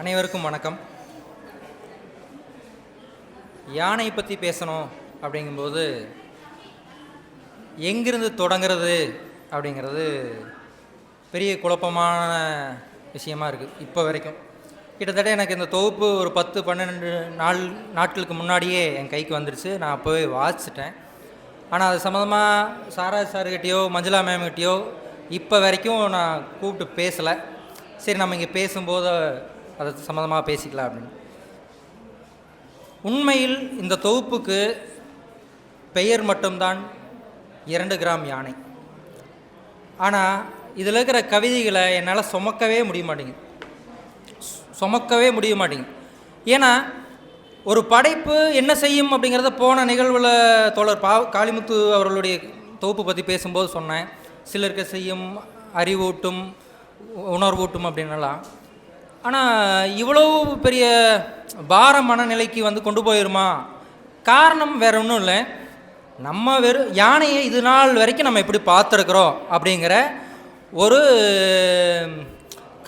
அனைவருக்கும் வணக்கம். யானை பற்றி பேசணும் அப்படிங்கும்போது எங்கிருந்து தொடங்குறது அப்படிங்கிறது பெரிய குழப்பமான விஷயமா இருக்குது இப்போ வரைக்கும். கிட்டத்தட்ட எனக்கு இந்த தொகுப்பு ஒரு பத்து பன்னெண்டு நாள் நாட்களுக்கு முன்னாடியே என் கைக்கு வந்துடுச்சு நான் அப்போவே வாசிச்சிட்டேன். ஆனால் அது சம்மந்தமாக சாரா சார்கிட்டயோ மஞ்சுளா மேம்கிட்டேயோ இப்போ வரைக்கும் நான் கூப்பிட்டு பேசலை. சரி நம்ம இங்கே பேசும்போது அது சம்மந்தமாக பேசிக்கலாம் அப்படின்னு. உண்மையில் இந்த தொகுப்புக்கு பெயர் மட்டும்தான் இரண்டு கிராம் யானை. ஆனால் இதில் இருக்கிற கவிதைகளை என்னால் சுமக்கவே முடிய மாட்டேங்குது. சு- சுமக்கவே முடிய மாட்டேங்குது. ஏன்னா ஒரு படைப்பு என்ன செய்யும் அப்படிங்கிறத போன நிகழ்வில் தோழர் பா காளிமுத்து அவர்களுடைய தொகுப்பு பற்றி பேசும்போது சொன்னேன். சிலருக்கு செய்யும் அறிவூட்டும் உணர்வூட்டும் அப்படின்னலாம். ஆனால் இவ்வளோ பெரிய பார மனநிலைக்கு வந்து கொண்டு போயிருமா? காரணம் வேற ஒன்றும் இல்லை. நம்ம வெறும் யானையை இது நாள் வரைக்கும் நம்ம எப்படி பார்த்துருக்குறோம் அப்படிங்கிற ஒரு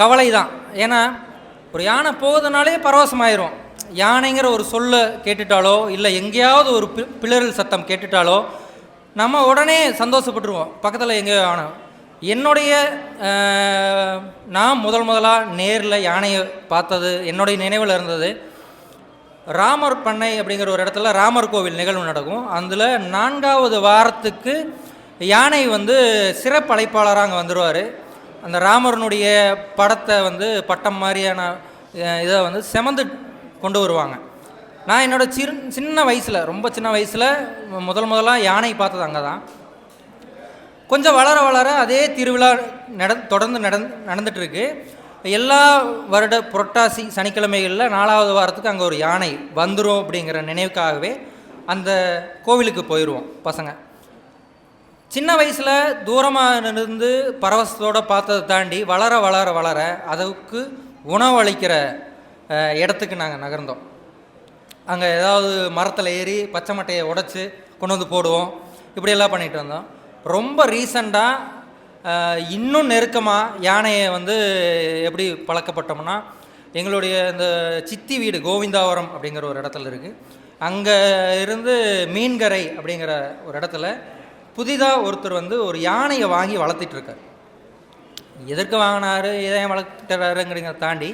கவலை தான் ஏன்னா ஒரு யானை போகுதுனாலே பரவசமாயிரும். யானைங்கிற ஒரு சொல்லை கேட்டுட்டாலோ இல்லை எங்கேயாவது ஒரு பி பிளறல் சத்தம் கேட்டுட்டாலோ நம்ம உடனே சந்தோஷப்பட்டுருவோம். பக்கத்தில் எங்கேயோ யானை என்னுடைய நான் முதல் முதலாக நேரில் யானையை பார்த்தது என்னுடைய நினைவில் இருந்தது. ராமர் பண்ணை அப்படிங்கிற ஒரு இடத்துல ராமர் கோவில் நிகழ்வு நடக்கும். அதில் நான்காவது வாரத்துக்கு யானை வந்து சிறப்பு அழைப்பாளராக அங்கே வந்துடுவார் அந்த ராமரனுடைய படத்தை வந்து பட்டம் மாதிரியான இதை வந்து செமந்து கொண்டு வருவாங்க. நான் என்னோட சிறு சின்ன வயசில் ரொம்ப சின்ன வயசில் முதல் முதலாக யானை பார்த்தது அங்கே தான் கொஞ்சம் வளர வளர அதே திருவிழா நட தொடர்ந்து நடந் நடந்துகிட்ருக்கு எல்லா வருட புரட்டாசி சனிக்கிழமைகளில் நாலாவது வாரத்துக்கு அங்கே ஒரு யானை வந்துடும் அப்படிங்கிற நினைவுக்காகவே அந்த கோவிலுக்கு போயிடுவோம் பசங்க. சின்ன வயசில் தூரமாக இருந்து பரவசத்தோடு பார்த்ததை தாண்டி வளர வளர வளர அதுக்கு உணவளிக்கிற இடத்துக்கு நாங்கள் நகர்ந்தோம். அங்கே ஏதாவது மரத்தில் ஏறி பச்சை மட்டையை உடைச்சி கொண்டு வந்து போடுவோம். இப்படியெல்லாம் பண்ணிகிட்டு வந்தோம். ரொம்ப ரீசண்டாக இன்னும் நெருக்கமாக யானையை வந்து எப்படி பழக்கப்பட்டோம்னா எங்களுடைய இந்த சித்தி வீடு கோவிந்தாவரம் அப்படிங்கிற ஒரு இடத்துல இருக்குது அங்கே இருந்து மீன்கரை அப்படிங்கிற ஒரு இடத்துல புதிதாக ஒருத்தர் வந்து ஒரு யானையை வாங்கி வளர்த்திட்ருக்கார் எதற்கு வாங்கினாரு ஏன் வளர்த்துறாருங்கிறத தாண்டி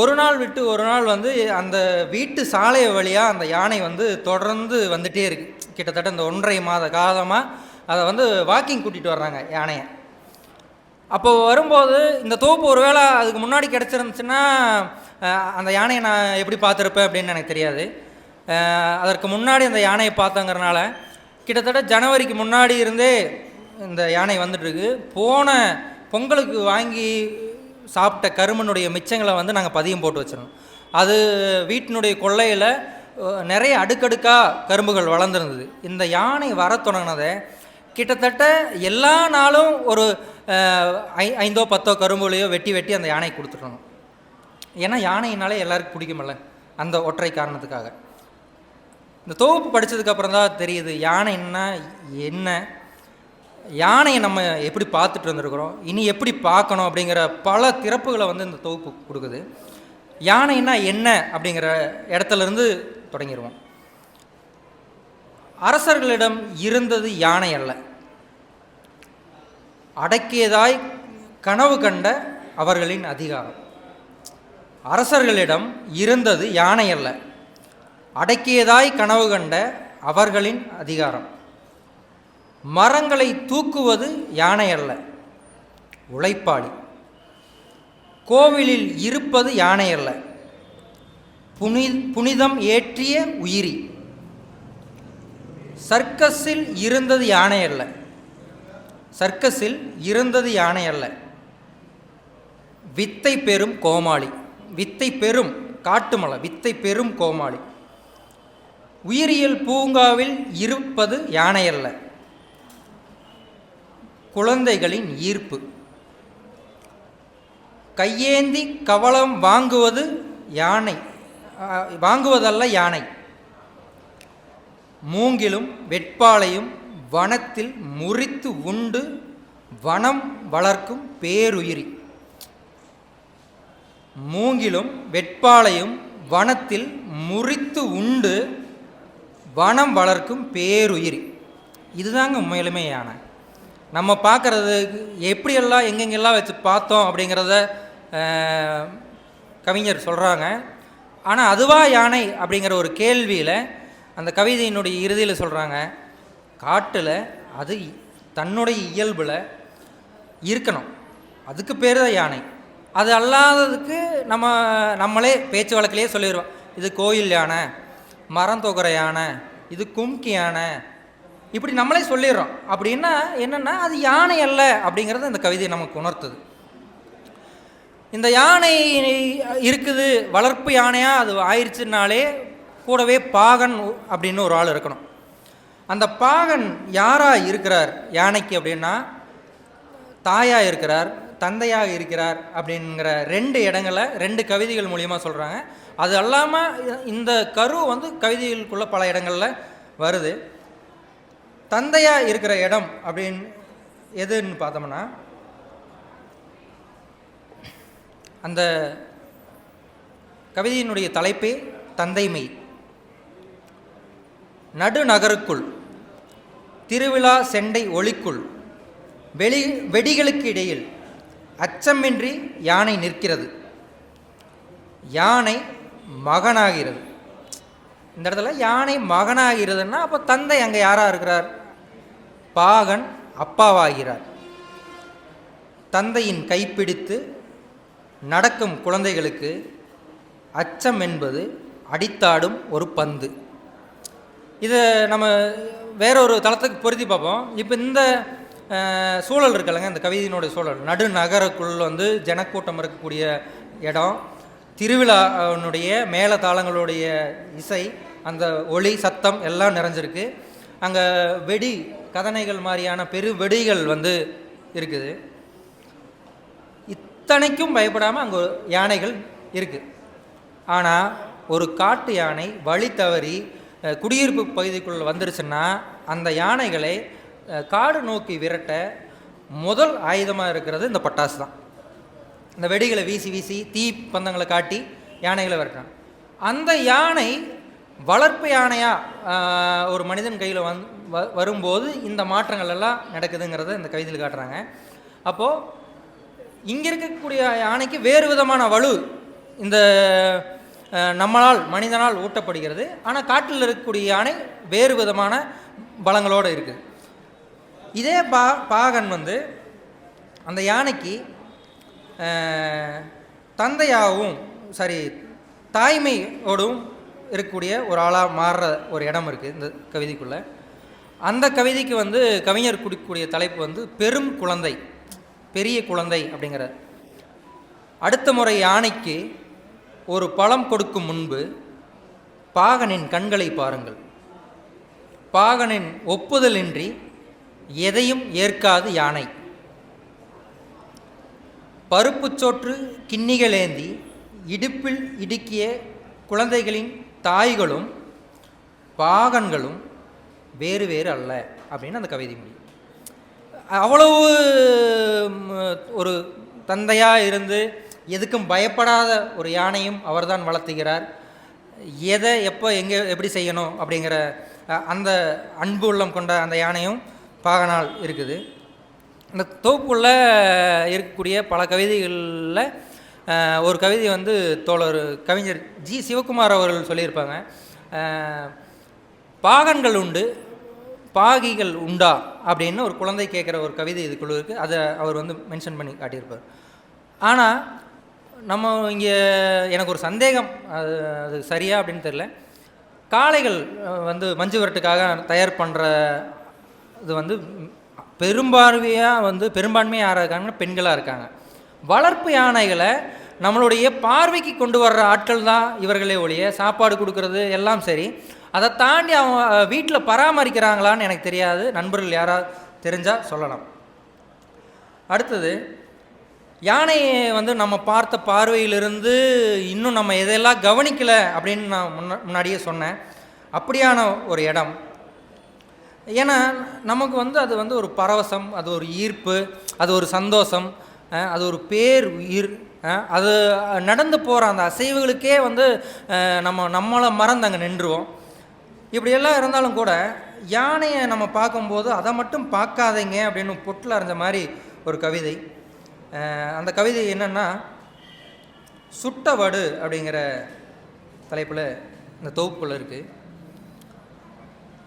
ஒரு நாள் விட்டு ஒரு நாள் வந்து அந்த வீட்டு சாலை வழியாக அந்த யானை வந்து தொடர்ந்து வந்துட்டே இருக்கு. கிட்டத்தட்ட இந்த ஒன்றரை மாத காலமாக அதை வந்து வாக்கிங் கூட்டிகிட்டு வர்றாங்க யானையை. அப்போ வரும்போது இந்த தோப்பு ஒருவேளை அதுக்கு முன்னாடி கிடச்சிருந்துச்சுன்னா அந்த யானையை நான் எப்படி பார்த்துருப்பேன் அப்படின்னு எனக்கு தெரியாது. அதற்கு முன்னாடி அந்த யானையை பார்த்தங்கிறனால கிட்டத்தட்ட ஜனவரிக்கு முன்னாடி இருந்தே இந்த யானை வந்துட்டுருக்கு போன பொங்கலுக்கு வாங்கி சாப்பிட்ட கருமனுடைய மிச்சங்களை வந்து நாங்கள் பதியம் போட்டு வச்சிருந்தோம். அது வீட்டினுடைய கொள்ளையில் நிறைய அடுக்கடுக்காக கரும்புகள் வளர்ந்துருந்தது. இந்த யானை வர தொடங்கினதை கிட்டத்தட்ட எல்லா நாளும் ஒரு ஐ ஐந்தோ பத்தோ கரும்புலையோ வெட்டி வெட்டி அந்த யானை கொடுத்துட்டணும் ஏன்னா யானையினாலே எல்லாருக்கும் பிடிக்குமில்ல அந்த ஒற்றை காரணத்துக்காக. இந்த தொகுப்பு படித்ததுக்கப்புறம் தான் தெரியுது யானைன்னா என்ன யானையை நம்ம எப்படி பார்த்துட்டு இருந்திருக்கிறோம்? இனி எப்படி பார்க்கணும் அப்படிங்கிற பல திறப்புகளை வந்து இந்த தொகுப்பு கொடுக்குது. யானைன்னா என்ன அப்படிங்கிற இடத்துல இருந்து தொடங்கிடுவோம். அரசர்களிடம் இருந்தது யானை அல்ல. அடக்கியதாய் கனவு கண்ட அவர்களின் அதிகாரம். அரசர்களிடம் இருந்தது யானை அல்ல. அடக்கியதாய் கனவு கண்ட அவர்களின் அதிகாரம். மரங்களை தூக்குவது யானை அல்ல உழைப்பாளி. கோவிலில் இருப்பது யானை அல்ல புனி புனிதம் ஏற்றிய உயிரி. சர்க்கஸில் இருந்தது யானை அல்ல சர்க்கஸில் இருந்தது யானை அல்ல. வித்தை பெறும் கோமாளி வித்தை பெறும் காட்டுமலை வித்தை பெறும் கோமாளி. உயிரியல் பூங்காவில் இருப்பது யானை அல்ல குழந்தைகளின் ஈர்ப்பு. கையேந்தி கவளம் வாங்குவது யானை வாங்குவதல்ல யானை. மூங்கிலும் வெட்பாளையும் வனத்தில் முறித்து உண்டு வனம் வளர்க்கும் பேருயிரி. மூங்கிலும் வெட்பாலையும் வனத்தில் முறித்து உண்டு வனம் வளர்க்கும் பேருயிரி. இதுதாங்க உண்மையிலுமே யானை நம்ம பார்க்குறது எப்படியெல்லாம் எங்கெங்கெல்லாம் வச்சு பார்த்தோம் அப்படிங்கிறத கவிஞர் சொல்கிறாங்க ஆனால் அதுவா யானை அப்படிங்கிற ஒரு கேள்வியில் அந்த கவிதையினுடைய இறுதியில் சொல்கிறாங்க காட்டில் அது தன்னுடைய இயல்பில் இருக்கணும். அதுக்கு பேர் தான் யானை. அது அல்லாததுக்கு நம்ம நம்மளே பேச்சு வழக்கிலே சொல்லிடுவோம் இது கோயில் யானை மரம் தொகுற யானை இது கும்கி யானை இப்படி நம்மளே சொல்லிடுறோம். அப்படின்னா என்னென்னா அது யானை அல்ல அப்படிங்கிறது இந்த கவிதை நமக்கு உணர்த்துது. இந்த யானை இருக்குது வளர்ப்பு யானையாக அது ஆயிடுச்சுனாலே கூடவே பாகன் அப்படின்னு ஒரு ஆள் இருக்கணும். அந்த பாகன் யாராக இருக்கிறார் யானைக்கு அப்படின்னா தாயாக இருக்கிறார் தந்தையாக இருக்கிறார் அப்படிங்கிற ரெண்டு இடங்களை ரெண்டு கவிதைகள் மூலியமாக சொல்கிறாங்க அது அல்லாமல் இந்த கரு வந்து கவிதைகளுக்குள்ள பல இடங்களில் வருது. தந்தையாக இருக்கிற இடம் அப்படின்னு எதுன்னு பார்த்தோம்னா அந்த கவிதையினுடைய தலைப்பே தந்தைமை. நடுநகருக்குள் திருவிழா செண்டை ஒளிக்குள் வெளி வெடிகளுக்கு இடையில் அச்சமின்றி யானை நிற்கிறது. யானை மகனாகிறது. இந்த இடத்துல யானை மகனாகிறதுன்னா அப்போ தந்தை அங்கே யாராக இருக்கிறார்? பாகன் அப்பாவாகிறார். தந்தையின் கைப்பிடித்து நடக்கும் குழந்தைகளுக்கு அச்சம் என்பது அடித்தாடும் ஒரு பந்து. இதை நம்ம வேற ஒரு தளத்துக்கு பொருத்தி பார்ப்போம். இப்போ இந்த சூழல் இருக்கலைங்க இந்த கவிதையினுடைய சூழல். நடுநகருக்குள் வந்து ஜனக்கூட்டம் இருக்கக்கூடிய இடம். திருவிழாவினுடைய மேளதாளங்களுடைய இசை அந்த ஒளி சத்தம் எல்லாம் நிறைஞ்சிருக்கு. அங்கே வெடி கதனைகள் மாதிரியான பெரு வெடிகள் வந்து இருக்குது. இத்தனைக்கும் பயப்படாமல் அங்கே யானைகள் இருக்குது ஆனால் ஒரு காட்டு யானை வழி தவறி குடியிருப்பு பகுதிக்குள்ளே வந்துருச்சுன்னா அந்த யானைகளை காடு நோக்கி விரட்ட முதல் ஆயுதமாக இருக்கிறது இந்த பட்டாசு தான். இந்த வெடிகளை வீசி வீசி தீ பந்தங்களை காட்டி யானைகளை விரட்டுறான் அந்த யானை வளர்ப்பு யானையாக ஒரு மனிதன் கையில் வந் வ- வரும்போது இந்த மாற்றங்கள் எல்லாம் நடக்குதுங்கிறத இந்த கவிதையில் காட்டுறாங்க. அப்போது இங்கே இருக்கக்கூடிய யானைக்கு வேறு விதமான வலு இந்த நம்மளால் மனிதனால் ஊட்டப்படுகிறது. ஆனால் காட்டில் இருக்கக்கூடிய யானை வேறு விதமான பலங்களோடு இருக்குது இதே பா பாகன் வந்து அந்த யானைக்கு தந்தையாகவும் சரி தாய்மையோடும் இருக்கக்கூடிய ஒரு ஆளாக மாறுற ஒரு இடம் இருக்குது இந்த கவிதைக்குள்ளே. அந்த கவிதைக்கு வந்து கவிஞர் கொடுக்கக்கூடிய தலைப்பு வந்து பெரும் குழந்தை பெரிய குழந்தை அப்படிங்கிறார். அடுத்த முறை யானைக்கு ஒரு பழம் கொடுக்கும் முன்பு பாகனின் கண்களை பாருங்கள். பாகனின் ஒப்புதலின்றி எதையும் ஏற்காது யானை. பருப்புச் சோற்று கிண்ணிகளேந்தி இடுப்பில் இடுக்கிய குழந்தைகளின் தாய்களும் பாகன்களும் வேறு வேறு அல்ல அப்படின்னு அந்த கவிதை முடியும். அவ்வளவு ஒரு தந்தையாக இருந்து எதுக்கும் பயப்படாத ஒரு யானையும் அவர்தான் வளர்த்துகிறார். எதை எப்போ எங்கே எப்படி செய்யணும் அப்படிங்கிற அந்த அன்பு உள்ளம் கொண்ட அந்த யானையும் பாகனால் இருக்குது. இந்த தோப்புள்ள இருக்கக்கூடிய பல கவிதைகளில் ஒரு கவிதை வந்து தோழர் கவிஞர் ஜி. சிவகுமார் அவர்கள் சொல்லியிருப்பாங்க. பாகன்கள் உண்டு பாகிகள் உண்டா அப்படின்னு ஒரு குழந்தை கேட்குற ஒரு கவிதை இதுக்குள்ள இருக்குது அதை அவர் வந்து மென்ஷன் பண்ணி காட்டியிருப்பார். ஆனால் நம்ம இங்கே எனக்கு ஒரு சந்தேகம் அது அது சரியா அப்படின்னு தெரில காளைகள் வந்து மஞ்சு விரட்டுக்காக தயார் பண்ணுற இது வந்து பெரும்பான்மையாக வந்து பெரும்பான்மையாக யாராக இருக்காங்கன்னா பெண்களாக இருக்காங்க. வளர்ப்பு யானைகளை நம்மளுடைய பார்வைக்கு கொண்டு வர்ற ஆட்கள் தான் இவர்களே ஒழிய சாப்பாடு கொடுக்கறது எல்லாம் சரி. அதை தாண்டி அவன் வீட்டில் பராமரிக்கிறாங்களான்னு எனக்கு தெரியாது. நண்பர்கள் யாராவது தெரிஞ்சால் சொல்லலாம். அடுத்தது யானையை வந்து நம்ம பார்த்த பார்வையிலிருந்து இன்னும் நம்ம எதையெல்லாம் கவனிக்கலை அப்படின்னு நான் முன்ன முன்னாடியே சொன்னேன். அப்படியான ஒரு இடம். ஏன்னா நமக்கு வந்து அது வந்து ஒரு பரவசம் அது ஒரு ஈர்ப்பு அது ஒரு சந்தோஷம் அது ஒரு பேர் உயிர் அது நடந்து போகிற அந்த அசைவுகளுக்கே வந்து நம்ம நம்மளை மறந்து அங்கே நின்றுவோம். இப்படியெல்லாம் இருந்தாலும் கூட யானையை நம்ம பார்க்கும்போது அதை மட்டும் பார்க்காதீங்க அப்படின்னு பொட்டில் அறிஞ்ச மாதிரி ஒரு கவிதை. அந்த கவிதை என்னென்னா சுட்டவடு அப்படிங்கிற தலைப்பில் இந்த தொகுப்புக்குள்ள இருக்குது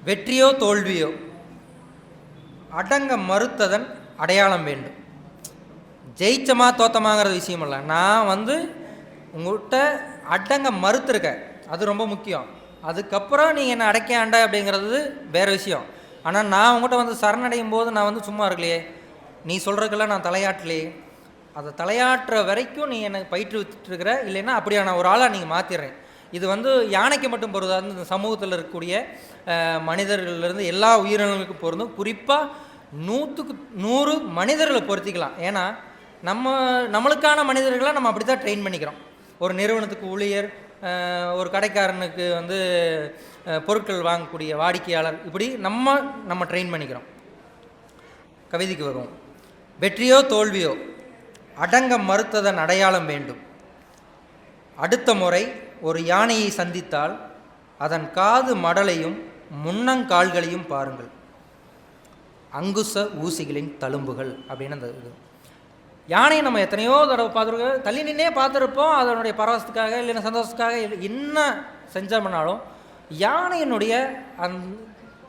வெற்றியோ தோல்வியோ அடங்க மறுத்ததன் அடையாளம் வேண்டும். ஜெயிச்சமா தோத்தமாங்கிற விஷயம் இல்லை. நான் வந்து உங்கள்கிட்ட அடங்க மறுத்துருக்கேன். அது ரொம்ப முக்கியம். அதுக்கப்புறம் நீங்கள் என்னை அடைக்க ஆண்ட அப்படிங்கிறது வேறு விஷயம். ஆனால் நான் உங்கள்கிட்ட வந்து சரணடையும் போது நான் வந்து சும்மா இருக்கலையே. நீ சொல்கிறதுக்கெல்லாம் நான் தலையாட்டலையே. அதை தலையாட்டுற வரைக்கும் நீ எனக்கு பயிற்றுவித்துருக்கிற இல்லைன்னா அப்படியான ஒரு ஆளாக நீங்கள் மாற்றிடுறேன் இது வந்து யானைக்கு மட்டும் பொருந்தாது இந்த சமூகத்தில் இருக்கக்கூடிய மனிதர்கள்லேருந்து எல்லா உயிரினங்களுக்கும் பொருந்தும். குறிப்பாக நூற்றுக்கு நூறு மனிதர்களை பொருத்திக்கலாம். ஏன்னா நம்ம நம்மளுக்கான மனிதர்களை நம்ம அப்படி தான் ட்ரெயின் பண்ணிக்கிறோம். ஒரு நிறுவனத்துக்கு ஊழியர் ஒரு கடைக்காரனுக்கு வந்து பொருட்கள் வாங்கக்கூடிய வாடிக்கையாளர். இப்படி நம்ம நம்ம ட்ரெயின் பண்ணிக்கிறோம். கவிதைக்கு வருவோம். வெற்றியோ தோல்வியோ அடங்க மறுத்ததன் அடையாளம் வேண்டும். அடுத்த முறை ஒரு யானையை சந்தித்தால் அதன் காது மடலையும் முன்னங்கால்களையும் பாருங்கள். அங்குச ஊசிகளின் தழும்புகள் அப்படின்னு அந்த இது. யானையை நம்ம எத்தனையோ தடவை பார்த்துருக்கோம். தள்ளி நின்னே பார்த்துருப்போம். அதனுடைய பரவசத்துக்காக இல்லைன்னா சந்தோஷத்துக்காக இல்லை என்ன செஞ்சோம்னாலும் யானையினுடைய அந்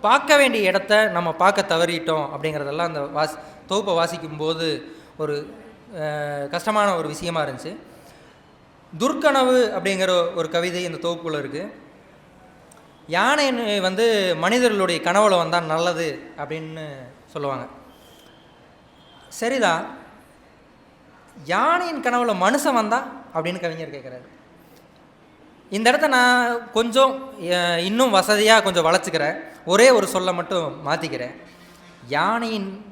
பார்க்க வேண்டிய இடத்த நம்ம பார்க்க தவறிட்டோம் அப்படிங்கிறதெல்லாம் அந்த வாஸ் தொகுப்பை வாசிக்கும்போது ஒரு கஷ்டமான ஒரு விஷயமா இருந்துச்சு. துர்க்கனவு அப்படிங்கிற ஒரு கவிதை இந்த தொகுப்புக்குள்ள இருக்குது யானை வந்து மனிதர்களுடைய கனவுல வந்தால் நல்லது அப்படின்னு சொல்லுவாங்க. சரிதான் யானையின் கனவுல மனுஷன் வந்தா அப்படின்னு கவிஞர் கேட்குறாரு இந்த இடத்த நான் கொஞ்சம் இன்னும் வசதியாக கொஞ்சம் வளர்த்துக்கிறேன். ஒரே ஒரு சொல்லை மட்டும் மாற்றிக்கிறேன் யானையின்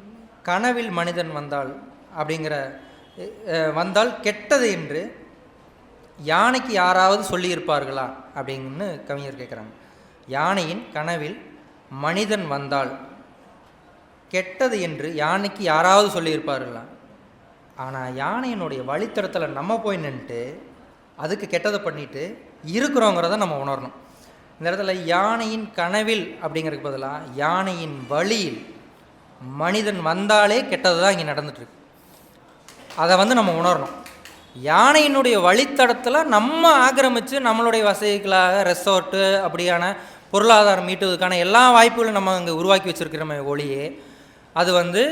கனவில் மனிதன் வந்தால் அப்படிங்கிற வந்தால் கெட்டது என்று யானைக்கு யாராவது சொல்லியிருப்பார்களா அப்படின்னு கவிஞர் கேட்குறாங்க யானையின் கனவில் மனிதன் வந்தால் கெட்டது என்று யானைக்கு யாராவது சொல்லியிருப்பார்களா? ஆனால் யானையினுடைய வழித்தடத்தில் நம்ம போய் நின்றுட்டு அதுக்கு கெட்டதை பண்ணிட்டு இருக்கிறோங்கிறத நம்ம உணரணும். இந்த இடத்துல யானையின் கனவில் அப்படிங்கிறதுக்கு பதிலாக யானையின் வழியில் மனிதன் வந்தாலே கெட்டது தான் இங்கே நடந்துட்டுருக்கு. அதை வந்து நம்ம உணரணும். யானையினுடைய வழித்தடத்தில் நம்ம ஆக்கிரமித்து நம்மளுடைய வசதிகளாக ரெசார்ட்டு அப்படியான பொருளாதாரம் மீட்டுவதற்கான எல்லா வாய்ப்புகளும் நம்ம அங்கே உருவாக்கி வச்சுருக்கிறோமே ஒளியே அது வந்து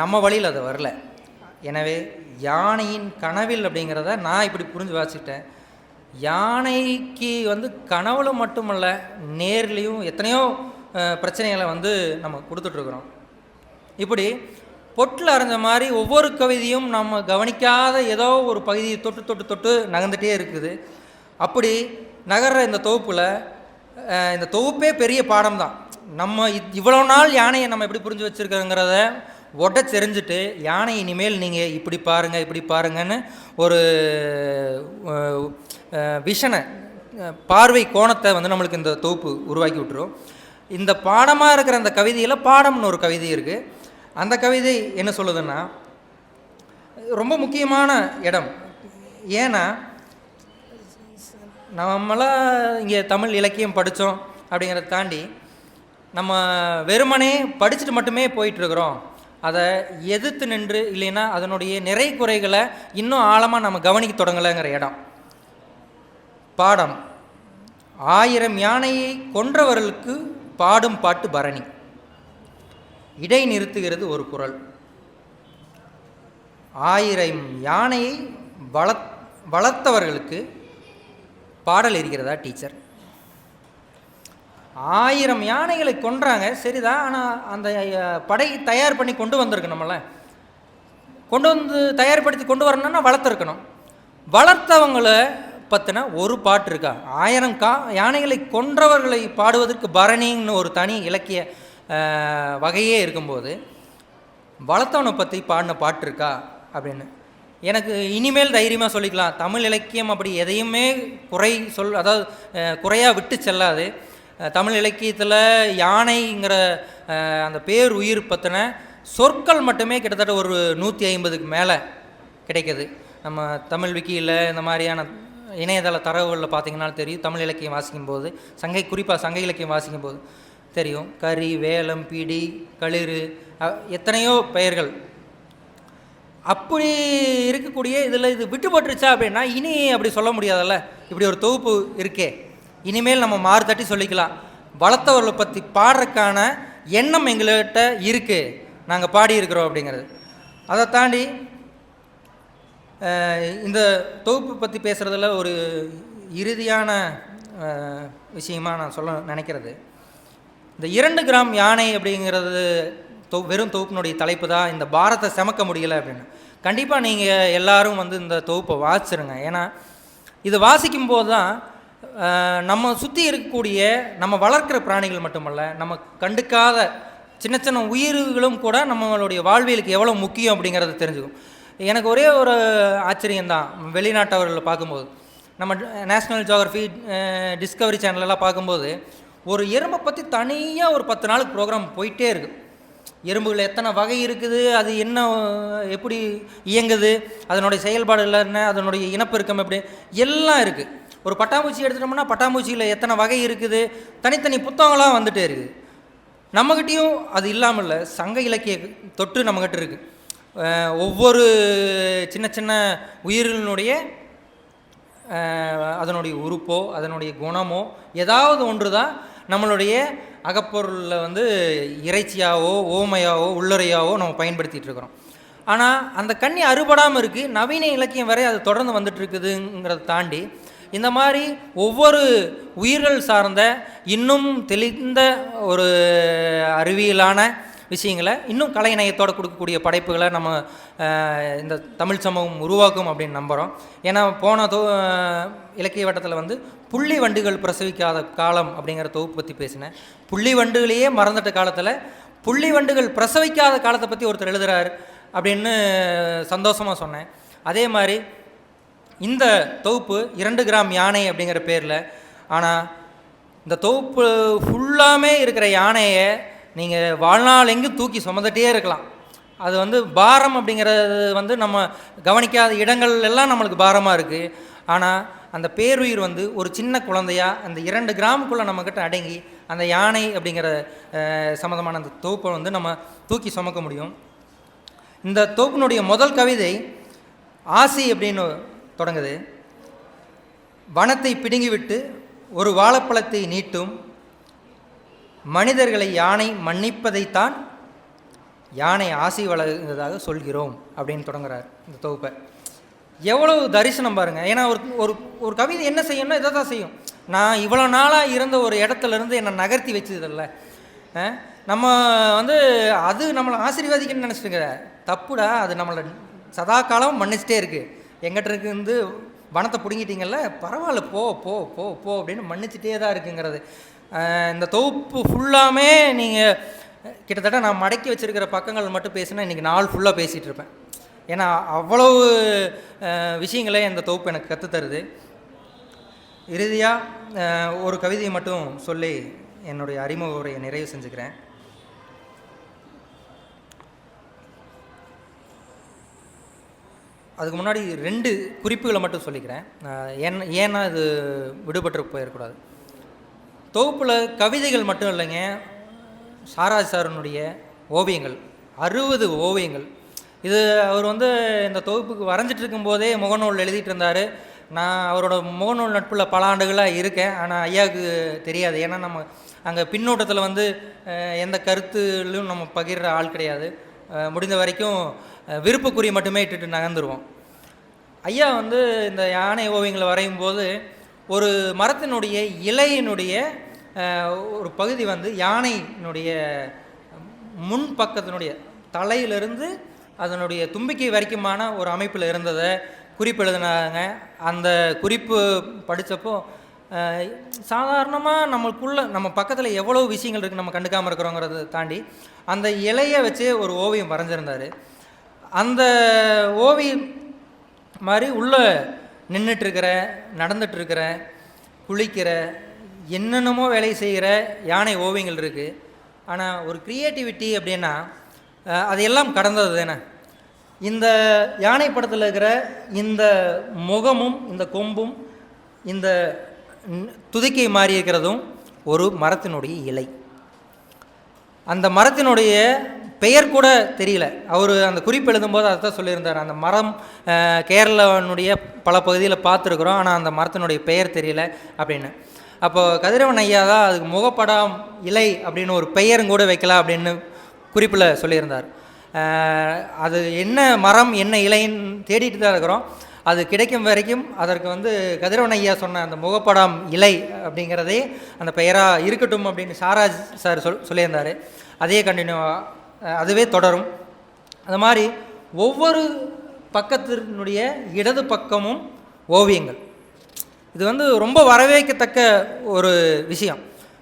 நம்ம வழியில் அது வரல. எனவே யானையின் கனவில் அப்படிங்கிறத நான் இப்படி புரிஞ்சு வாசிட்டேன் யானைக்கு வந்து கனவுல மட்டுமல்ல நேர்லேயும் எத்தனையோ பிரச்சனைகளை வந்து நம்ம கொடுத்துட்ருக்குறோம். இப்படி பொட்டில் அரைஞ்ச மாதிரி ஒவ்வொரு கவிதையும் நம்ம கவனிக்காத ஏதோ ஒரு பகுதியை தொட்டு தொட்டு தொட்டு நகர்ந்துகிட்டே இருக்குது. அப்படி நகர்ற இந்த தொகுப்பில் இந்த தொகுப்பே பெரிய பாடம் தான். நம்ம இவ்வளோ நாள் யானையை நம்ம எப்படி புரிஞ்சு வச்சுருக்கோங்கிறத உடச்செறிஞ்சிட்டு யானை இனிமேல் நீங்கள் இப்படி பாருங்கள் இப்படி பாருங்கன்னு ஒரு விஷனை பார்வை கோணத்தை வந்து நம்மளுக்கு இந்த தொகுப்பு உருவாக்கி விட்டுரும். இந்த பாடமாக இருக்கிற அந்த கவிதையில் பாடம்னு ஒரு கவிதை இருக்குது அந்த கவிதை என்ன சொல்லுதுன்னா ரொம்ப முக்கியமான இடம். ஏன்னா நம்மளாம் இங்கே தமிழ் இலக்கியம் படித்தோம் அப்படிங்கிறத தாண்டி நம்ம வெறுமனே படிச்சுட்டு மட்டுமே போயிட்டுருக்குறோம். அதை எதிர்த்து நின்று இல்லைன்னா அதனுடைய நிறை குறைகளை இன்னும் ஆழமாக நம்ம கவனிக்க தொடங்கலைங்கிற இடம். பாடம். ஆயிரம் யானையை கொன்றவர்களுக்கு பாடும் பாட்டு பரணி. இடை நிறுத்துகிறது ஒரு குரல். ஆயிரம் யானையை வளத் வளர்த்தவர்களுக்கு பாடல் இருக்கிறதா டீச்சர்? ஆயிரம் யானைகளை கொன்றாங்க. சரிதான் ஆனால் அந்த படை தயார் பண்ணி கொண்டு வந்திருக்கு நம்மள. கொண்டு வந்து தயார்படுத்தி கொண்டு வரணும்னா வளர்த்துருக்கணும். வளர்த்தவங்கள பற்றின ஒரு பாட்டு இருக்கா? ஆயிரம் கா யானைகளை கொன்றவர்களை பாடுவதற்கு பரணின்னு ஒரு தனி இலக்கிய வகையே இருக்கும்போது வளர்த்தவனை பற்றி பாடின பாட்டு இருக்கா? அப்படின்னு. எனக்கு இனிமேல் தைரியமாக சொல்லிக்கலாம். தமிழ் இலக்கியம் அப்படி எதையுமே குறை சொல் அதாவது குறையாக விட்டு செல்லாது. தமிழ் இலக்கியத்தில் யானைங்கிற அந்த பேர் உயிர் பற்றின சொற்கள் மட்டுமே கிட்டத்தட்ட ஒரு நூற்றி ஐம்பதுக்கு மேலே கிடைக்கிது. நம்ம தமிழ் விக்கியில் இந்த மாதிரியான இணையதள தரவுகளில் பார்த்திங்கனாலும் தெரியும். தமிழ் இலக்கியம் வாசிக்கும் போது சங்கை குறிப்பாக சங்க இலக்கியம் வாசிக்கும் போது தெரியும். கரி வேலம் பிடி களிறு எத்தனையோ பெயர்கள். அப்படி இருக்கக்கூடிய இதில் இது விட்டுப்பட்டுருச்சா அப்படின்னா இனி அப்படி சொல்ல முடியாதல்ல. இப்படி ஒரு தொகுப்பு இருக்கே. இனிமேல் நம்ம மாறு தட்டி சொல்லிக்கலாம். வளர்த்தவர்களை பற்றி பாடுறதுக்கான எண்ணம் எங்கள்கிட்ட இருக்குது நாங்கள் பாடியிருக்கிறோம் அப்படிங்கிறது. அதை தாண்டி இந்த தொகுப்பு பற்றி பேசுகிறதுல ஒரு இறுதியான விஷயமாக நான் சொல்ல நினைக்கிறது. இந்த இரண்டு கிராம் யானை அப்படிங்கிறது தொ வெறும் தொகுப்பினுடைய தலைப்பு தான். இந்த பாரத்தை செமக்க முடியலை அப்படின்னு. கண்டிப்பாக நீங்கள் எல்லாரும் வந்து இந்த தொகுப்பை வாசிச்சிருங்க. ஏன்னா இது வாசிக்கும் போது தான் நம்ம சுற்றி இருக்கக்கூடிய நம்ம வளர்க்குற பிராணிகள் மட்டுமல்ல நம்ம கண்டுக்காத சின்ன சின்ன உயிர்களும் கூட நம்மளுடைய வாழ்வியலுக்கு எவ்வளோ முக்கியம் அப்படிங்கிறத தெரிஞ்சுக்கும். எனக்கு ஒரே ஒரு ஆச்சரியம்தான் வெளிநாட்டவர்களை பார்க்கும்போது. நம்ம நேஷ்னல் ஜியோகிரஃபி டிஸ்கவரி சேனலெல்லாம் பார்க்கும்போது ஒரு எறும்பை பற்றி தனியாக ஒரு பத்து நாளுக்கு ப்ரோக்ராம் போயிட்டே இருக்குது எறும்புகள் எத்தனை வகை இருக்குது அது என்ன எப்படி இயங்குது அதனுடைய செயல்பாடுகள் என்ன அதனுடைய இனப்பெருக்கம் எப்படி எல்லாம் இருக்குது ஒரு பட்டாம்பூச்சி எடுத்துட்டோம்னா பட்டாம்பூச்சியில் எத்தனை வகை இருக்குது? தனித்தனி புத்தகங்களாக வந்துகிட்டே இருக்குது. நம்மக்கிட்டேயும் அது இல்லாமல் இல்லை சங்க இலக்கிய தொட்டு நம்மக்கிட்ட இருக்குது ஒவ்வொரு சின்ன சின்ன உயிரினுடைய அதனுடைய உறுப்போ அதனுடைய குணமோ ஏதாவது ஒன்று தான் நம்மளுடைய அகப்பொருளில் வந்து இறைச்சியாவோ ஓமையாவோ உள்ளறையாவோ நம்ம பயன்படுத்திகிட்டு இருக்கிறோம். ஆனால் அந்த கண்ணி அறுபடாமல் இருக்குது நவீன இலக்கியம் வரை அது தொடர்ந்து வந்துட்டு இருக்குதுங்கிறத தாண்டி இந்த மாதிரி ஒவ்வொரு உயிர்கள் சார்ந்த இன்னும் தெளிந்த ஒரு அறிவியலான விஷயங்களை இன்னும் கலைநயத்தோடு கொடுக்கக்கூடிய படைப்புகளை நம்ம இந்த தமிழ் சமூகம் உருவாக்கும் அப்படின்னு நம்புகிறோம் ஏன்னா போன தொ இலக்கிய வட்டத்தில் வந்து புள்ளி வண்டுகள் பிரசவிக்காத காலம் அப்படிங்கிற தொகுப்பு பற்றி பேசினேன். புள்ளி வண்டுகளையே மறந்துட்ட காலத்தில் புள்ளி வண்டுகள் பிரசவிக்காத காலத்தை பற்றி ஒருத்தர் எழுதுகிறார் அப்படின்னு சந்தோஷமாக சொன்னேன். அதே மாதிரி இந்த தொகுப்பு இரண்டு கிராம் யானை அப்படிங்கிற பேரில் ஆனால் இந்த தொகுப்பு ஃபுல்லாமே இருக்கிற யானையை நீங்கள் வாழ்நாள் எங்கும் தூக்கி சுமந்துகிட்டே இருக்கலாம். அது வந்து பாரம் அப்படிங்கிறது வந்து நம்ம கவனிக்காத இடங்கள் எல்லாம் நம்மளுக்கு பாரமாக இருக்குது ஆனால் அந்த பேருயிர் வந்து ஒரு சின்ன குழந்தையா அந்த இரண்டு கிராமுக்குள்ளே நம்மக்கிட்ட அடங்கி அந்த யானை அப்படிங்கிற சம்மந்தமான அந்த தொகுப்பை வந்து நம்ம தூக்கி சுமக்க முடியும். இந்த தொகுப்பினுடைய முதல் கவிதை ஆசி அப்படின்னு தொடங்குது. வனத்தை பிடுங்கிவிட்டு ஒரு வாழைப்பழத்தை நீட்டும் மனிதர்களை யானை மன்னிப்பதைத்தான் யானை ஆசி வளர்ந்ததாக சொல்கிறோம் அப்படின்னு தொடங்குறார் இந்த தொகுப்பை. எவ்வளவு தரிசனம் பாருங்கள் ஏன்னா ஒரு ஒரு ஒரு கவிதை என்ன செய்யணும்னா இதை தான் செய்யும். நான் இவ்வளோ நாளாக இருந்த ஒரு இடத்துல இருந்து என்னை நகர்த்தி வச்சதில்ல. நம்ம வந்து அது நம்மளை ஆசீர்வாதிக்கணும்னு நினச்சிட்டுங்க. தப்புடா அது நம்மளை சதா காலம் மன்னிச்சிட்டே இருக்குது எங்கிட்ட இருந்து வனத்தை பிடுங்கிட்டீங்கல்ல பரவாயில்ல போ போ போ போ அப்படின்னு மன்னிச்சிட்டே தான் இருக்குங்கிறது. இந்த தொகுப்பு ஃபுல்லாமே நீங்கள் கிட்டத்தட்ட நான் மடக்கி வச்சுருக்கிற பக்கங்கள் மட்டும் பேசினா இன்றைக்கி நாள் ஃபுல்லாக பேசிகிட்டு இருப்பேன். ஏன்னா அவ்வளவு விஷயங்களே இந்த தொகுப்பு எனக்கு கற்றுத் தருது. இறுதியாக ஒரு கவிதையை மட்டும் சொல்லி என்னுடைய அறிமுக உரையை நிறைவு செஞ்சுக்கிறேன். அதுக்கு முன்னாடி ரெண்டு குறிப்புகளை மட்டும் சொல்லிக்கிறேன். ஏன் ஏன்னா இது விடுபட்டு போயிடக்கூடாது. தொகுப்பில் கவிதைகள் மட்டும் இல்லைங்க. சாராஜ் சாரனுடைய ஓவியங்கள் அறுபது ஓவியங்கள். இது அவர் வந்து இந்த தொகுப்புக்கு வரைஞ்சிட்டு இருக்கும்போதே முகநூல் எழுதிட்டு இருந்தார். நான் அவரோட முகநூல் நட்பில் பல ஆண்டுகளாக இருக்கேன். ஆனால் ஐயாவுக்கு தெரியாது. ஏன்னா நம்ம அங்கே பின்னோட்டத்தில் வந்து எந்த கருத்துலையும் நம்ம பகிர்ற ஆள் கிடையாது. முடிந்த வரைக்கும் விருப்பக்குறி மட்டுமே இட்டுட்டு நகர்ந்துருவோம். ஐயா வந்து இந்த யானை ஓவியங்களை வரையும் போது ஒரு மரத்தினுடைய இலையினுடைய ஒரு பகுதி வந்து யானையினுடைய முன் பக்கத்தினுடைய தலையிலிருந்து அதனுடைய தும்பிக்கை வரைக்குமான ஒரு அமைப்பில் இருந்ததை குறிப்பு எழுதினாங்க அந்த குறிப்பு படித்தப்போ சாதாரணமாக நம்மளுக்குள்ள நம்ம பக்கத்தில் எவ்வளோ விஷயங்கள் இருக்குது நம்ம கண்டுக்காமல் இருக்கிறோங்கிறத தாண்டி அந்த இலையை வச்சு ஒரு ஓவியம் வரைஞ்சிருந்தார். அந்த ஓவியம் மாதிரி உள்ளே நின்றுட்டுருக்கிற நடந்துட்டுருக்கிற குளிக்கிற என்னென்னமோ வேலை செய்கிற யானை ஓவியங்கள் இருக்குது ஆனால் ஒரு க்ரியேட்டிவிட்டி அப்படின்னா அதையெல்லாம் கடந்தது தானே? இந்த யானை படத்தில் இருக்கிற இந்த முகமும் இந்த கொம்பும் இந்த துதிக்கை மாறி இருக்கிறதும் ஒரு மரத்தினுடைய இலை. அந்த மரத்தினுடைய பெயர் கூட தெரியல. அவர் அந்த குறிப்பு எழுதும்போது அதை தான் சொல்லியிருந்தார். அந்த மரம் கேரளாவினுடைய பல பகுதியில் பார்த்துருக்குறோம். ஆனால் அந்த மரத்தினுடைய பெயர் தெரியல அப்படின்னு. அப்போது கதிரவன் ஐயா தான் அதுக்கு முகப்படாம் இலை அப்படின்னு ஒரு பெயரும் கூட வைக்கலாம் அப்படின்னு குறிப்பில் சொல்லியிருந்தார். அது என்ன மரம் என்ன இலைன்னு தேடிட்டு தான் இருக்கிறோம். அது கிடைக்கும் வரைக்கும் அதற்கு வந்து கதிரவன் ஐயா சொன்ன அந்த முகப்படாம் இலை அப்படிங்கிறதே அந்த பெயராக இருக்கட்டும் அப்படின்னு சாராஜ் சார் சொல் சொல்லியிருந்தார். அதே கண்டினியூ அதுவே தொடரும். அது மாதிரி ஒவ்வொரு பக்கத்தினுடைய இடது பக்கமும் ஓவியங்கள். இது வந்து ரொம்ப வரவேற்கத்தக்க ஒரு விஷயம்.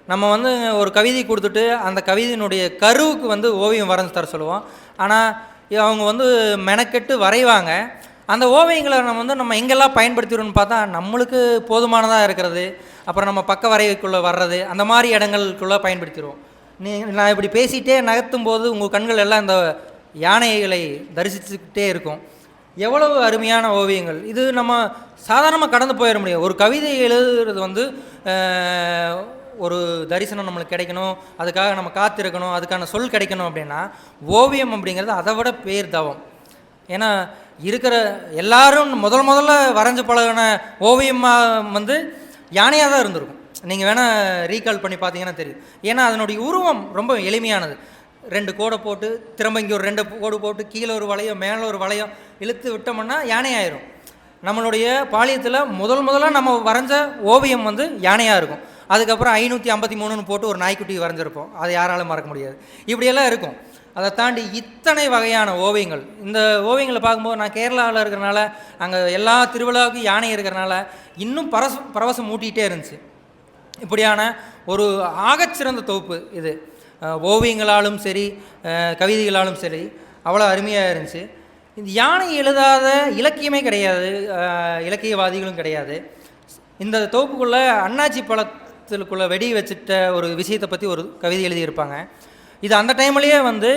நம்ம வந்து ஒரு கவிதை கொடுத்துட்டு அந்த கவிதையினுடைய கருவுக்கு வந்து ஓவியம் வரைஞ்சு தர சொல்லுவோம். ஆனால் அவங்க வந்து மெனக்கெட்டு வரைவாங்க. அந்த ஓவியங்களை நம்ம வந்து நம்ம எங்கெல்லாம் பயன்படுத்திடுவோம்னு பார்த்தா நம்மளுக்கு போதுமானதாக இருக்கிறது. அப்புறம் நம்ம பக்க வரைவுக்குள்ளே வர்றது அந்த மாதிரி இடங்களுக்குள்ளே பயன்படுத்திடுவோம். நீ நான் இப்படி பேசிகிட்டே நகர்த்தும் போது உங்கள் கண்கள் எல்லாம் இந்த யானைகளை தரிசிச்சுக்கிட்டே இருக்கும். எவ்வளவு அருமையான ஓவியங்கள். இது நம்ம சாதாரணமாக கடந்து போயிட முடியும் ஒரு கவிதை எழுதுறது வந்து ஒரு தரிசனம் நம்மளுக்கு கிடைக்கணும் அதுக்காக நம்ம காத்திருக்கணும் அதுக்கான சொல் கிடைக்கணும் அப்படின்னா ஓவியம் அப்படிங்கிறது அதை விட பேர் தவம். ஏன்னா இருக்கிற எல்லாரும் முதல் முதல்ல வரைஞ்சு பழகின ஓவியமாக வந்து யானையாக தான் இருந்திருக்கும். நீங்கள் வேணால் ரீகால் பண்ணி பார்த்தீங்கன்னா தெரியும். ஏன்னா அதனுடைய உருவம் ரொம்ப எளிமையானது. ரெண்டு கோடை போட்டு திரும்ப இங்கே ஒரு ரெண்டு கோடு போட்டு கீழே ஒரு வளையம் மேலே ஒரு வளையம் இழுத்து விட்டோம்னா யானை ஆயிரும் நம்மளுடைய பாளையத்தில் முதல் முதலாக நம்ம வரைஞ்ச ஓவியம் வந்து யானையாக இருக்கும். அதுக்கப்புறம் ஐநூற்றி ஐம்பத்தி மூணுன்னு போட்டு ஒரு நாய்க்குட்டி வரைஞ்சிருப்போம். அதை யாராலும் மறக்க முடியாது. இப்படியெல்லாம் இருக்கும். அதை தாண்டி இத்தனை வகையான ஓவியங்கள். இந்த ஓவியங்களை பார்க்கும்போது நான் கேரளாவில் இருக்கிறனால அங்கே எல்லா திருவிழாவுக்கும் யானை இருக்கிறனால இன்னும் பரச பரவசம் ஊட்டிகிட்டே இருந்துச்சு. இப்படியான ஒரு ஆகச்சிறந்த தொகுப்பு இது. ஓவியங்களாலும் சரி கவிதைகளாலும் சரி அவ்வளோ அருமையாக இருந்துச்சு. இந்த யானை எழுதாத இலக்கியமே கிடையாது இலக்கியவாதிகளும் கிடையாது. இந்த தொகுப்புக்குள்ளே அண்ணாச்சி பழத்திற்குள்ளே வெடி வச்சுட்ட ஒரு விஷயத்தை பற்றி ஒரு கவிதை எழுதியிருப்பாங்க. இது அந்த டைம்லேயே வந்து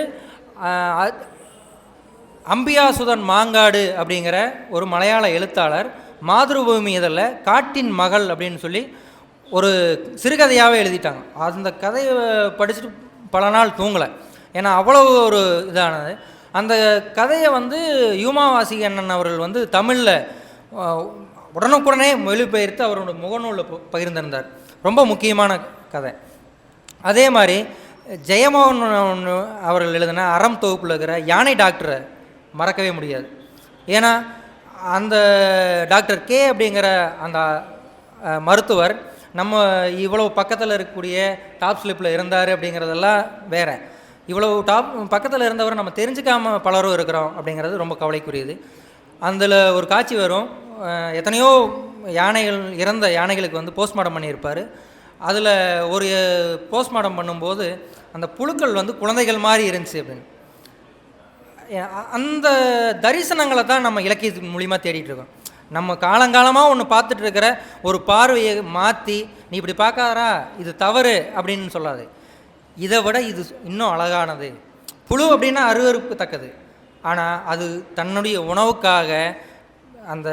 அம்பியாசுதன் மாங்காடு அப்படிங்கிற ஒரு மலையாள எழுத்தாளர் மாதிருபூமி இதழில் காட்டின் மகள் அப்படின்னு சொல்லி ஒரு சிறுகதையாகவே எழுதிட்டாங்க. அந்த கதையை படிச்சுட்டு பல நாள் தூங்கலை. ஏன்னா அவ்வளோ ஒரு இதானது. அந்த கதையை வந்து யூமாவாசி அண்ணன் அவர்கள் வந்து தமிழில் உடனுக்குடனே மொழிபெயர்த்து அவரோட முகநூலில் பகிர்ந்திருந்தார். ரொம்ப முக்கியமான கதை. அதே மாதிரி ஜெயமோகன் அவர்கள் எழுதின அறம் தொகுப்பில் இருக்கிற யானை டாக்டரை மறக்கவே முடியாது. ஏன்னா அந்த டாக்டர் கே அப்படிங்கிற அந்த மருத்துவர் நம்ம இவ்வளவு பக்கத்தில் இருக்கக்கூடிய டாப் ஸ்லிப்பில் இருந்தார் அப்படிங்கிறதெல்லாம் வேறு. இவ்வளவு டாப் பக்கத்தில் இருந்தவர் நம்ம தெரிஞ்சுக்காமல் பலரும் இருக்கிறோம் அப்படிங்கிறது ரொம்ப கவலைக்குரியது. அதில் ஒரு காட்சி வரும். எத்தனையோ யானைகள் இறந்த யானைகளுக்கு வந்து போஸ்ட்மார்ட்டம் பண்ணியிருப்பார். அதில் ஒரு போஸ்ட்மார்ட்டம் பண்ணும்போது அந்த புழுக்கள் வந்து குழந்தைகள் மாதிரி இருந்துச்சு அப்படின்னு. அந்த தரிசனங்களை தான் நம்ம இலக்கியத்தின் மூலிமா தேடிட்டு இருக்கோம். நம்ம காலங்காலமாக ஒன்று பார்த்துட்டு இருக்கிற ஒரு பார்வையை மாற்றி நீ இப்படி பார்க்காதரா இது தவறு அப்படின்னு சொல்லாது. இதை விட இது இன்னும் அழகானது. புழு அப்படின்னா அருவருப்புத்தக்கது ஆனால் அது தன்னுடைய உணவுக்காக அந்த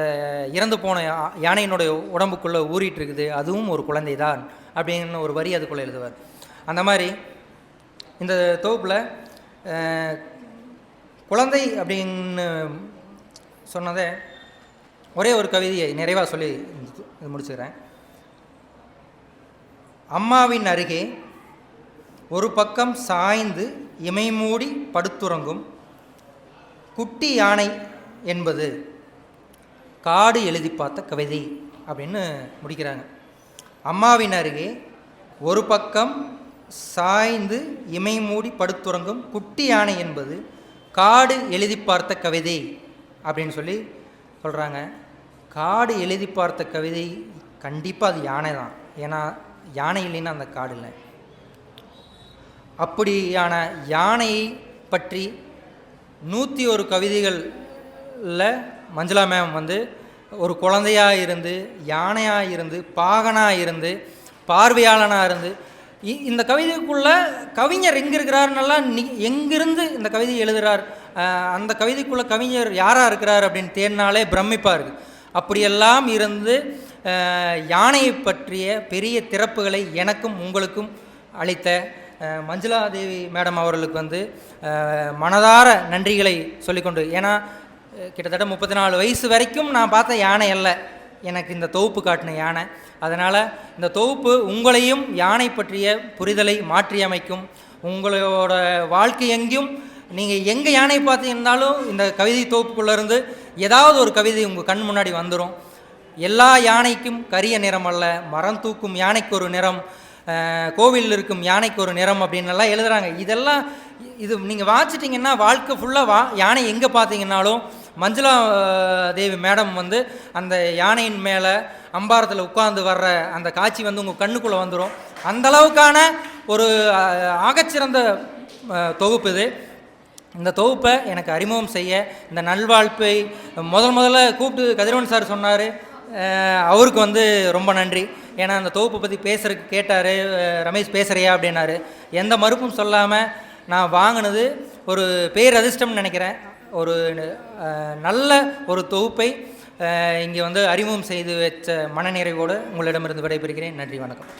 இறந்து போன யா- யானையினுடைய உடம்புக்குள்ளே ஊறிட்டு இருக்குது அதுவும் ஒரு குழந்தை தான் அப்படின்னு ஒரு வரி அதுக்குள்ளே எழுதுவார். அந்த மாதிரி இந்த தொகுப்பில் குழந்தை அப்படின்னு சொன்னதை ஒரே ஒரு கவிதையை நிறைவாக சொல்லி இது- முடிச்சுக்கிறேன். அம்மாவின் அருகே ஒரு பக்கம் சாய்ந்து இமை மூடி படுத்துறங்கும் குட்டி யானை என்பது காடு எழுதி பார்த்த கவிதை அப்படின்னு முடிக்கிறாங்க. அம்மாவின் அருகே ஒரு பக்கம் சாய்ந்து இமை மூடி படுத்துறங்கும் குட்டி யானை என்பது காடு எழுதி பார்த்த கவிதை அப்படின்னு சொல்லி சொல்கிறாங்க காடு எழுதி பார்த்த கவிதை கண்டிப்பாக அது யானை தான் ஏன்னா யானை இல்லைன்னா அந்த காடு இல்லை. அப்படியான யானையை பற்றி நூற்றி ஒரு கவிதைகளில் மஞ்சளா மேம் வந்து ஒரு குழந்தையாக இருந்து யானையாக இருந்து பாகனாக இருந்து பார்வையாளனாக இருந்து இ- இந்த கவிதைக்குள்ளே கவிஞர் எங்கே இருக்கிறாருன்னெல்லாம் நீ எங்கிருந்து இந்த கவிதை எழுதுகிறார் அந்த கவிதைக்குள்ளே கவிஞர் யாராக இருக்கிறார் அப்படின்னு தேடினாலே பிரமிப்பாக இருக்குது அப்படியெல்லாம் இருந்து யானையை பற்றிய பெரிய திறப்புகளை எனக்கும் உங்களுக்கும் அளித்த மஞ்சுளாதேவி மேடம் அவர்களுக்கு வந்து மனதார நன்றிகளை சொல்லிக்கொண்டு ஏன்னா கிட்டத்தட்ட முப்பத்தி நாலு வயசு வரைக்கும் நான் பார்த்த யானை அல்ல. எனக்கு இந்த தொகுப்பு காட்டின யானை. அதனால் இந்த தொகுப்பு உங்களையும் யானை பற்றிய புரிதலை மாற்றியமைக்கும் உங்களோட வாழ்க்கை எங்கேயும் நீங்கள் எங்கே யானை பார்த்தீங்கன்னாலும் இந்த கவிதை தொகுப்புக்குள்ளேருந்து ஏதாவது ஒரு கவிதை உங்கள் கண் முன்னாடி வந்துடும் எல்லா யானைக்கும் கரிய நிறம் அல்ல மரம் தூக்கும் யானைக்கு ஒரு நிறம் கோவிலில் இருக்கும் யானைக்கு ஒரு நிறம் அப்படின்னு எல்லாம் எழுதுறாங்க. இதெல்லாம் இது நீங்கள் வாசிச்சிட்டிங்கன்னா வாழ்க்கை ஃபுல்லாக வா யானை எங்கே பார்த்தீங்கன்னாலும் மஞ்சுளா தேவி மேடம் வந்து அந்த யானையின் மேலே அம்பாரத்தில் உட்கார்ந்து வர்ற அந்த காட்சி வந்து உங்கள் கண்ணுக்குள்ளே வந்துடும் அந்த அளவுக்கான ஒரு ஆகச்சிறந்த தொகுப்பு இது. இந்த தொகுப்பை எனக்கு அறிமுகம் செய்ய இந்த நல்வாழ்ப்பை முதல் முதல்ல கூப்பிட்டு கதிரவன் சார் சொன்னார். அவருக்கு வந்து ரொம்ப நன்றி. ஏன்னா அந்த தொகுப்பை பற்றி பேசுறதுக்கு கேட்டார். ரமேஷ் பேசுகிறியா அப்படின்னாரு. எந்த மறுப்பும் சொல்லாமல் நான் வாங்கினது ஒரு பேரதிர்ஷ்டம்னு நினைக்கிறேன். ஒரு நல்ல ஒரு தொகுப்பை இங்கே வந்து அறிமுகம் செய்து வச்ச மனநிறைவோடு உங்களிடமிருந்து விடைபெறுகிறேன். நன்றி வணக்கம்.